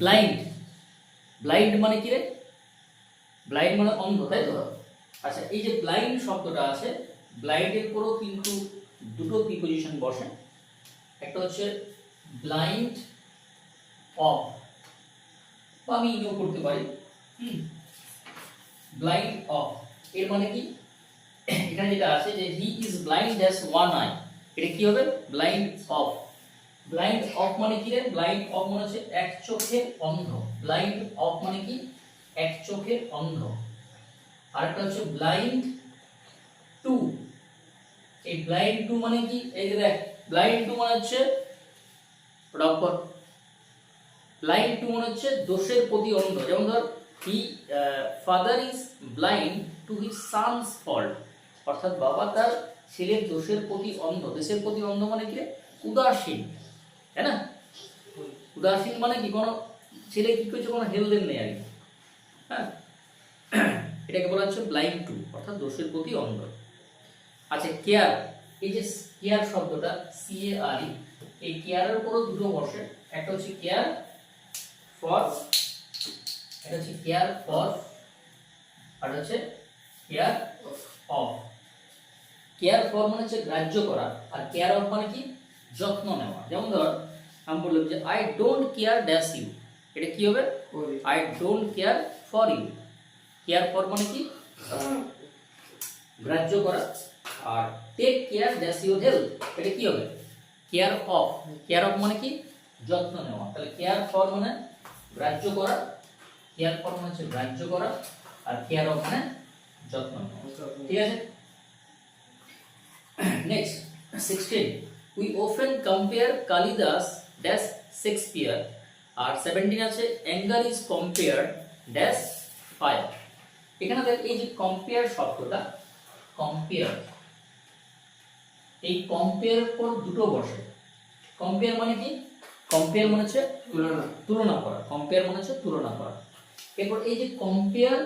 Blind blind মানে কি রে? ব্লাইন্ড মানে অন্ধ, তাই তো? আচ্ছা এই যে ব্লাইন্ড শব্দটা আছে ব্লাইন্ডের পরেও কিন্তু দুটো প্রিপোজিশন বসে। একটা হচ্ছে ব্লাইন্ড অফ বা আমি ইগনোর করতে পারি। ব্লাইন্ড অফ এর মানে কি? এখানে যেটা আছে যে he is blind as one eye এটা কি হবে? ব্লাইন্ড অফ ব্লাইন্ড অফ মানে কি রে? ব্লাইন্ড অফ মানে হচ্ছে এক চোখের অন্ধ। ব্লাইন্ড অফ মানে কি? এক চোখের অন্ধ। আরেকটা হচ্ছে ব্লাইন্ড টু এই ব্লাইন্ড টু মানে কি? এই যে দেখ ব্লাইন্ড টু মানে হচ্ছে প্রপার ব্লাইন্ড টু মানে হচ্ছে দোষের প্রতি অন্ধ। যেমন ধর he father is blind to his sons fault অর্থাৎ বাবা তার ছেলের দোষের প্রতি অন্ধ। দেশের প্রতি অন্ধ মানে কি? উদাসীন। তাই না? উদাসীন মানে কি? কোনো ছেলে কি করছে? কোনো হেলদেন নেই আর কি। হ্যাঁ? এটাকে বলা হচ্ছে ব্লাইন্ড টু অর্থাৎ দোষের প্রতি অন্ধ। আচ্ছা কেয়ার এই যে কেয়ার শব্দটা সি এ আর ই এই কেয়ারের উপরও দুটো বসে। একটা হচ্ছে কেয়ার ফর এটা হচ্ছে কেয়ার ফর আর হচ্ছে কেয়ার অফ কেয়ার ফর মানে হচ্ছে গ্রাহ্য করা, আর কেয়ার অফ মানে কি? যত্ন নেওয়া। যেমন ধর আমি বললাম যে I don't care dash you এটা কি হবে? I don't care for you care for মানে কি? গ্রাহ্য করা। আর take care dash your health এটা কি হবে? কেয়ার অফ কেয়ার অফ মানে কি? যত্ন নেওয়া। তাহলে কেয়ার ফর মানে গ্রাহ্য করা। কেয়ার ফর মানে হচ্ছে গ্রাহ্য করা। আর কেয়ার অফ মানে যত্ন নেওয়া। ঠিক আছে? Next sixteen we often compare Kalidas dash Shakespeare R seventeen আছে anger is compare dash fire এখানে দেখ এই যে কম্পেয়ার শব্দটা কম্পেয়ার এই কম্পেয়ার পর দুটো বসে। কম্পেয়ার মানে কি? কম্পেয়ার মানে হচ্ছে তুলনা। তুলনা করা। কম্পেয়ার মানে হচ্ছে তুলনা করা। এরপর এই যে কম্পেয়ার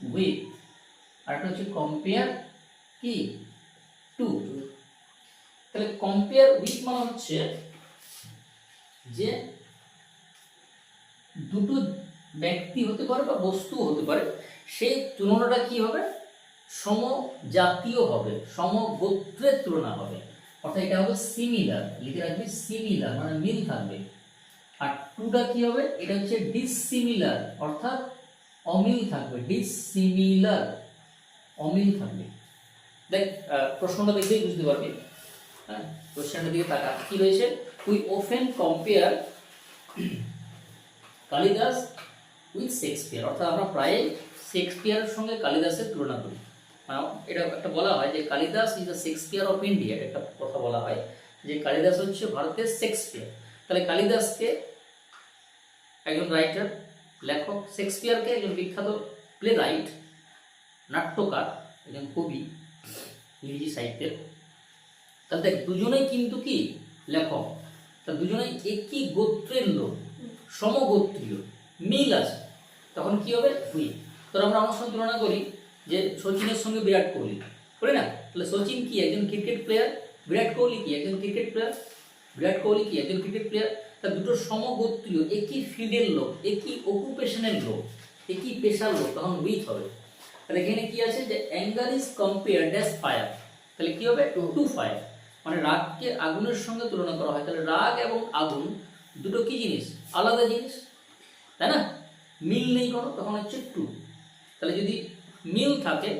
উইথ আরেকটা হচ্ছে কম্পেয়ার কি? টু তাহলে কম্পেয়ার উইথ মানে হচ্ছে যে দুটো ব্যক্তি হতে পারে বা বস্তু হতে পারে, সেই তুলনাটা কি হবে? সমজাতীয় হবে, সমগোত্রের তুলনা হবে। অর্থাৎ এটা হবে সিমিলার লিখে রাখবি সিমিলার মানে মিল থাকবে। আর টুটা কি হবে? এটা হচ্ছে ডিসিমিলার অর্থাৎ অমিল থাকবে ডিসিমিলার অমিল থাকবে। দেখ প্রশ্নটা দেখলেই বুঝতে পারবি। হ্যাঁ কোশ্চেনটার দিকে তাকা কি রয়েছে? We often compare Kalidas with Shakespeare অর্থাৎ আমরা প্রায় শেক্সপিয়ারের সঙ্গে কালিদাসের তুলনা করি। আহ, এটা একটা বলা হয় যে Kalidas is the Shakespeare of India একটা কথা বলা হয় যে কালিদাস হচ্ছে ভারতের শেক্সপিয়ার তাহলে কালিদাসকে একজন রাইটার লেখক শেক্সপিয়ারকে একজন বিখ্যাত প্লে রাইট নাট্যকার একজন কবি ইংরেজি সাহিত্যের তাহলে দেখ দুজনেই কিন্তু কি? লেখক। তা দুজনেই একই গোত্রের লোক সমগোত্রীয় মিল আছে। তখন কি হবে? উই তো আমরা আমার সঙ্গে তুলনা করি যে সচিনের সঙ্গে বিরাট কোহলি। করি না? তাহলে সচিন কি? একজন ক্রিকেট প্লেয়ার বিরাট কোহলি কি? একজন ক্রিকেট প্লেয়ার বিরাট কোহলি কি? একজন ক্রিকেট প্লেয়ার তা দুটো সমগোত্রীয় একই ফিল্ডের লোক একই অকুপেশনের লোক একই পেশার লোক তখন উইথ হবে। তাহলে এখানে কি আছে? যে anger is compare dash fire তাহলে কি হবে? টু ফায়ার মানে রাগকে আগুনের সঙ্গে তুলনা করা হয়। তাহলে রাগ এবং আগুন দুটো কি জিনিস? আলাদা জিনিস, তাই না? মিল নেই কোনো, তখন হচ্ছে টু তাহলে যদি মিল থাকে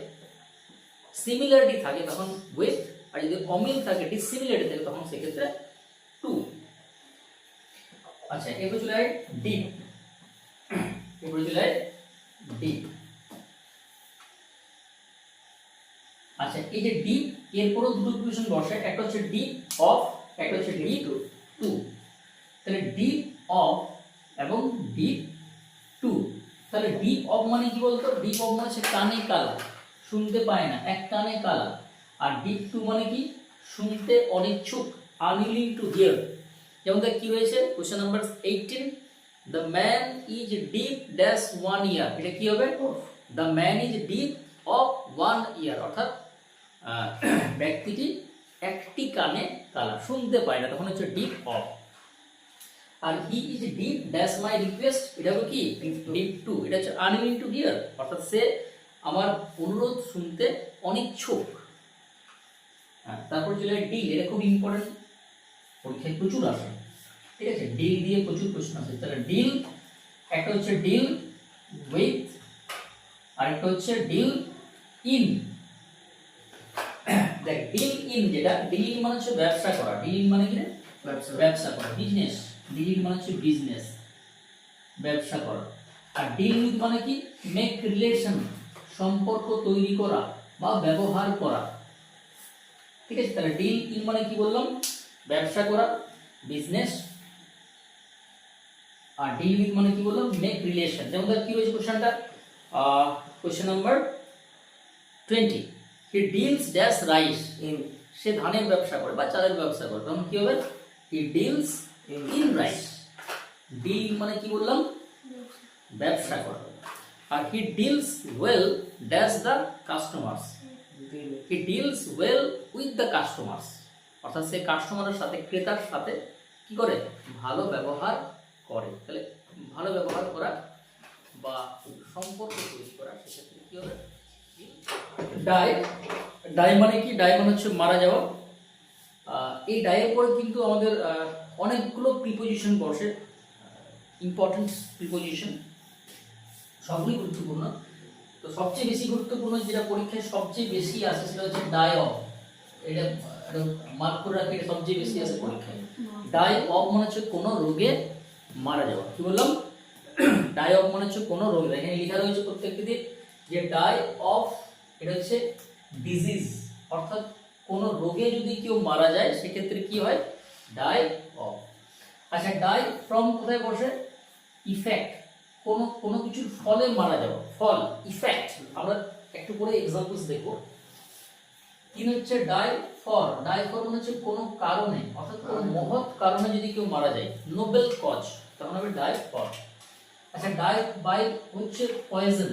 সিমিলারিটি থাকে, তখন উইথ আর যদি অমিল থাকে ডিসিমিলারিটি থাকে, তখন সেক্ষেত্রে টু আচ্ছা এরপর চলে ডিপ এরপর চলে আয় ডিপ আচ্ছা এই যে ডিপ এরপরও দুটো প্রিপোজিশন বসে একটা হচ্ছে ডিপ অফ একটা হচ্ছে ডিপ টু তাহলে ডিপ অফ এবং ডিপ টু তাহলে ডিপ অফ মানে কি বলতো? ডিপ অফ মানে হচ্ছে কানে কালা শুনতে পায় না এক কানে কালা। আর ডিপ টু মানে কি? শুনতে অনিচ্ছুক আনউইলিং টু হিয়ার যেমন দেখ কি হয়েছে? Question number eighteen the man is deaf dash one ear এটা কি হবে? The man is deaf of one ear অর্থাৎ ব্যক্তিটি একটি কানে কালা শুনতে পায় না তখন হচ্ছে deaf of R he is deaf dash my request এটা হলো কি? ডিপ টু এটা হচ্ছে আনউইলিং টু হিয়ার অর্থাৎ সে আমার অনুরোধ শুনতে অনিচ্ছুক। হ্যাঁ তারপর চলে ডিল এটা খুব ইম্পর্টেন্ট পরীক্ষায় প্রচুর আসে। ঠিক আছে? ডিল দিয়ে প্রচুর প্রশ্ন আসে। তাহলে ডিল একটা হচ্ছে ডিল উইথ আর একটা হচ্ছে ডিল ইন দেখ ডিল ইন যেটা ডিল মানে হচ্ছে ব্যবসা করা। ডিল মানে কি ব্যবসা। ব্যবসা করা বিজনেস ডিল মানে হচ্ছে বিজনেস ব্যবসা করা। আর ডিল মানে কি? মেক রিলেশন সম্পর্ক তৈরি করা বা ব্যবহার করা। ঠিক আছে? তাহলে ডিল ইন মানে কি বললাম? ব্যবসা করা বিজনেস আর ডিল উইথ মানে কি বললাম? মেক রিলেশন যেমন ধর কি রয়েছে কোশ্চেনটা question number twenty he deals dash rice in সে ধানের ব্যবসা করে বা চালের ব্যবসা করে। তখন কি হবে? He deals in rice deal মানে কি বললাম? ব্যবসা করা। আর he deals well dash the customers he deals well with the customers অর্থাৎ সে কাস্টমারের সাথে ক্রেতার সাথে কি করে? ভালো ব্যবহার করে। তাহলে ভালো ব্যবহার করা বা সম্পর্ক তৈরি করা সেক্ষেত্রে কী হবে? ডাই ডাই মানে কি? ডাই মানে হচ্ছে মারা যাওয়া। এই ডায়ের পরে কিন্তু আমাদের অনেকগুলো প্রিপোজিশন বসে। ইম্পর্টেন্ট প্রিপোজিশন সবগুলোই গুরুত্বপূর্ণ। তো সবচেয়ে বেশি গুরুত্বপূর্ণ যেটা পরীক্ষায় সবচেয়ে বেশি আসে সেটা হচ্ছে ডাই অফ। এটা মার্ক করে রাখি এটা সবচেয়ে বেশি আসে পরীক্ষায়। ডাই অফ মানে হচ্ছে কোনো রোগে মারা যাওয়া। কি বললাম? ডাই অফ মানে হচ্ছে কোনো রোগ। এখানে লেখা রয়েছে প্রত্যেকটি যে ডাই অফ এটা হচ্ছে ডিজিজ অর্থাৎ কোনো রোগে যদি কেউ মারা যায়, সেক্ষেত্রে কি হয়? ডাই অফ আচ্ছা ডাই ফ্রম কোথায় বসে? ইফেক্ট কোনো কোনো কিছুর ফলে মারা যাওয়া। ফল ইফেক্ট আমরা একটু করে এক্সাম্পলস দেখব। তিন হচ্ছে ডাই ফর ডাই ফর মানে হচ্ছে কোনো কারণে, অর্থাৎ কোনো মহৎ কারণে যদি কেউ মারা যায়, নোবেল কজ তখন হবে ডাই ফর আচ্ছা ডাই বাই হচ্ছে পয়জন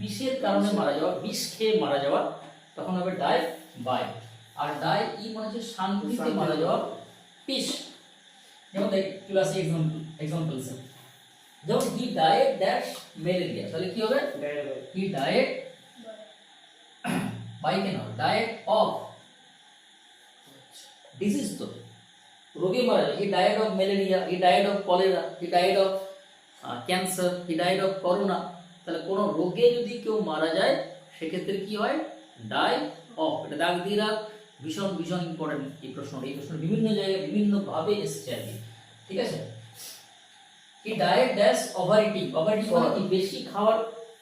বিষের কারণে মারা যাওয়া বিষ খেয়ে মারা যাওয়া তখন হবে ডাই বাই। আর ডাই ই মানে হচ্ছে শান্তিতে মারা যাওয়া পিস। যেমন দেখ ক্লাস এক্সাম্পল এক্সাম্পলস যেমন হি ডায়েট ড্যাশ ম্যালেরিয়া তাহলে কি হবে? হি ডায়েট বাই কেন ডায়েট অফ ডিজিজ তো। রোগে মারা যায় he died of malaria he died of cholera he died of cancer he died of corona তাহলে কোনো রোগে যদি কেউ মারা যায়, সেক্ষেত্রে কি হয়? ডাই অফ এটা দাগ দিয়ে রাখ। ভীষণ ভীষণ ইম্পর্টেন্ট এই প্রশ্ন। এই প্রশ্ন বিভিন্ন জায়গায় বিভিন্নভাবে এসছে আর কি। ঠিক আছে? কি ডায়েট ড্যাশ ওভারিটিং ওভারিটিং মানে কি? বেশি খাওয়ার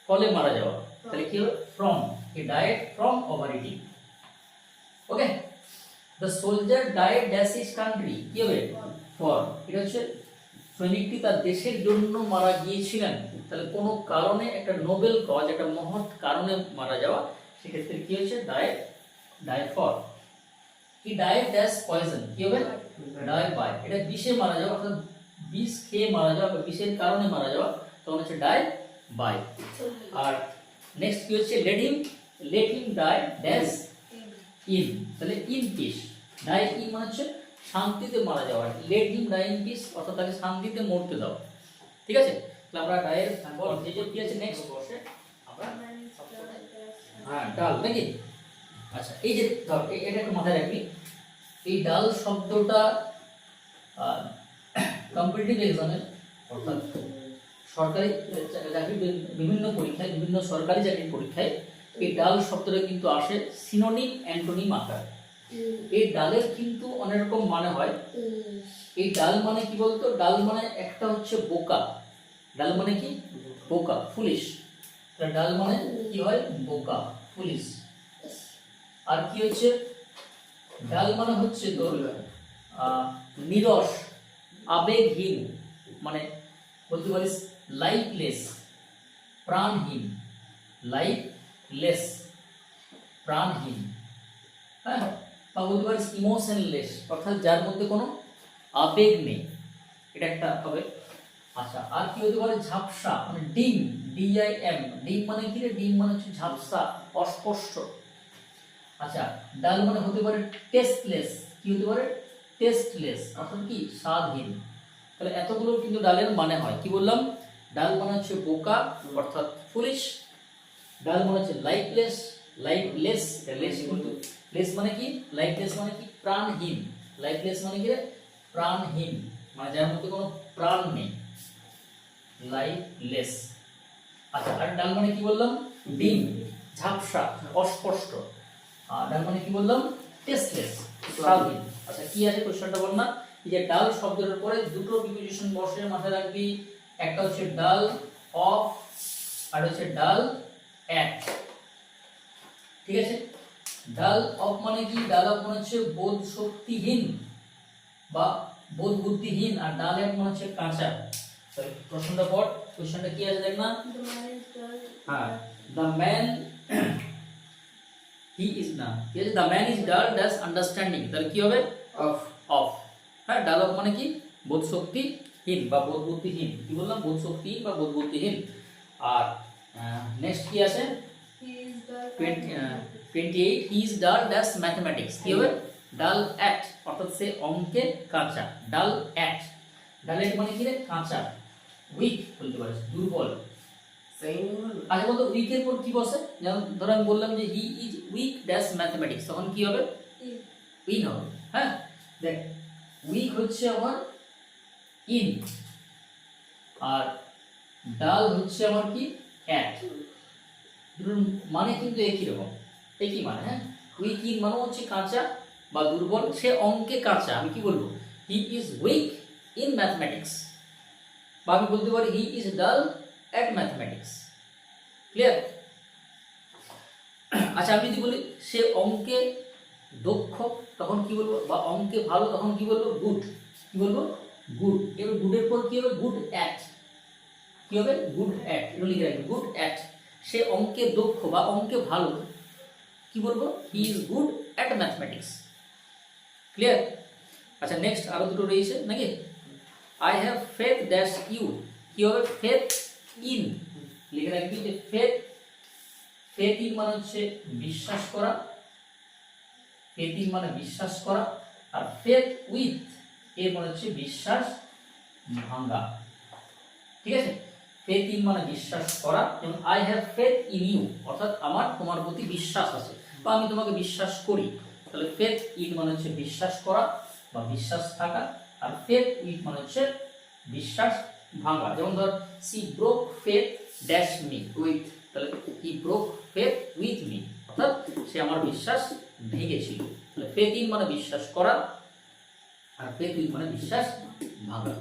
ফলে মারা যাওয়া। তাহলে কি হবে ফ্রম কি died from overeating okay the soldier died dash his country কি হবে? ফর এটা হচ্ছে সৈনিকটি তার দেশের জন্য মারা গিয়েছিলেন। তাহলে কোনো কারণে একটা নোবেল কজ একটা মহৎ কারণে মারা যাওয়া, সেক্ষেত্রে কি হচ্ছে? ডায়েট ডায়েট ফর কি ডায়েট ড্যাশ পয়জন কি হবে? ডাই বাই এটা বিষে মারা যাওয়া, অর্থাৎ বিষ খেয়ে মারা যাওয়া বা বিষের কারণে মারা যাওয়া, তখন হচ্ছে ডাই বাই আর নেক্সট কি হচ্ছে? Let him let him die dash in তাহলে ইন পিস ডাই ইন মানে হচ্ছে শান্তিতে মারা যাওয়া। Let him die in peace অর্থাৎ তাকে শান্তিতে মরতে দাও। ঠিক আছে? আমরা ডায়ের যে যে কি আছে নেক্সট বসে আমরা হ্যাঁ ডাল। নাকি? আচ্ছা এই যে ধর এটা একটু মাথায় রাখবি। এই ডাল শব্দটা কম্পিটিটিভ এক্সামে অর্থাৎ সরকারি চাকরি বিভিন্ন পরীক্ষায় বিভিন্ন সরকারি চাকরির পরীক্ষায় এই ডাল শব্দটা কিন্তু আসে সিনোনিম অ্যান্টোনিম আকার। এই ডালের কিন্তু অনেক রকম মানে হয়। এই ডাল মানে কি বলতো? ডাল মানে একটা হচ্ছে বোকা। ডাল মানে কি? বোকা ফুলিশ ডাল মানে কি হয়? বোকা ফুলিশ আর কি হচ্ছে? ডাল মানে হচ্ছে তোর নিরস, আবেগহীন মানে বলতে পারিস লাইফলেস প্রাণহীন লাইফলেস প্রাণহীন। হ্যাঁ? বা বলতে পারিস ইমোশনলেস অর্থাৎ যার মধ্যে কোনো আবেগ নেই। এটা একটা হবে আচ্ছা আর কি হতে পারে? ঝাপসা মানে ডিম ডিআই এম ডিম মানে কি রে? ডিম মানে হচ্ছে ঝাপসা, অস্পষ্ট। আচ্ছা ডাল মানে হতে পারে টেস্টলেস কি হতে পারে? টেস্টলেস অর্থাৎ কি? স্বাদহীন। তাহলে এতগুলো কিন্তু ডালের মানে হয়। কি বললাম? ডাল মানে হচ্ছে বোকা, অর্থাৎ ফুলিশ ডাল মানে হচ্ছে লাইফলেস লাইফলেস লেস কিন্তু লেস মানে কি? লাইফলেস মানে কি? প্রাণহীন। লাইফলেস মানে কি? প্রাণহীন। মানে যার মধ্যে কোনো প্রাণ নেই। লাইফলেস। আচ্ছা আর ডাল মানে কি বললাম? ডিম, ঝাপসা, অস্পষ্ট। আর ডাল মানে কি বললাম? টেস্টলেস স্বাদহীন আচ্ছা কি আছে কোশ্চেনটা বল না? যে ডাল শব্দের পরে দুটো প্রিপোজিশন বসে মাথায় রাখবি। একটা হচ্ছে ডাল অফ, আর হচ্ছে ডাল অ্যাট। ঠিক আছে? ডাল অফ মানে কি? ডাল অফ মানে হচ্ছে বোধ শক্তিহীন বা বোধ বুদ্ধিহীন আর ডাল অ্যাট মানে হচ্ছে কাঁচা। প্রশ্নটা পড় কোশ্চেনটা কি আছে দেখ না। হ্যাঁ দ্য ম্যান হি ইজ না ঠিক আছে the man is dull dash understanding তাহলে কি হবে? অফ অফ হ্যাঁ ডাল অফ মানে কি? বোধ শক্তিহীন বা বোধ বুদ্ধিহীন কি বললাম? বোধ শক্তিহীন বা বোধ বুদ্ধিহীন আর নেক্সট কি আছে? Twenty eight he is dull dash mathematics কি হবে? ডাল অ্যাট অর্থাৎ সে অঙ্কে কাঁচা। ডাল অ্যাট ডালের মানে কি রে? কাঁচা। উইক বলতে পারিস দুর্বল। আগে বলতো উইকের পর কি বসে? যেমন ধরো আমি বললাম যে he is weak dash mathematics তখন কি হবে? ইন হবে হ্যাঁ? দেখ উইক হচ্ছে আমার ইন আর ডাল হচ্ছে আমার কি? অ্যাট দুটোর মানে কিন্তু একই রকম একই মানে হ্যাঁ? উইক ইন মানে হচ্ছে কাঁচা বা দুর্বল সে অঙ্কে কাঁচা আমি কি বলব? He is weak in mathematics বা আমি বলতে পারি he is dull at mathematics clear আচ্ছা আমি যদি বলি, সে অঙ্কে দক্ষ, তখন কি বলব? বা অঙ্কে ভালো, তখন কি বলব? গুড কি বলব? গুড এবার গুডের পর কি হবে? গুড অ্যাট কি হবে? গুড অ্যাট এটা লিখে রাখবে গুড অ্যাট সে অঙ্কে দক্ষ বা অঙ্কে ভালো, কি বলব? He is good at mathematics clear আচ্ছা নেক্সট আরও দুটো রয়েছে, নাকি? I have faith dash you কি হবে ফেথ ইন লিখে রাখবি যে ফেথ ফেথ ইন মানে হচ্ছে বিশ্বাস করা ফেথ ইন মানে বিশ্বাস করা, আর ফেথ উইথ এর মানে হচ্ছে বিশ্বাস ভাঙা। ঠিক আছে? ফেথ ইন মানে বিশ্বাস করা এবং I have faith in you অর্থাৎ আমার তোমার প্রতি বিশ্বাস আছে, বা আমি তোমাকে বিশ্বাস করি। তাহলে ফেথ ইন মানে হচ্ছে বিশ্বাস করা বা বিশ্বাস থাকা। আর ফেথ উইক মানে হচ্ছে বিশ্বাস ভাঙা। যেমন ধর she broke faith dash me with তাহলে he broke faith with me অর্থাৎ সে আমার বিশ্বাস ভেঙেছিল। তাহলে ফেথ ইন মানে বিশ্বাস করা, আর ফেথ উইক মানে বিশ্বাস ভাঙা।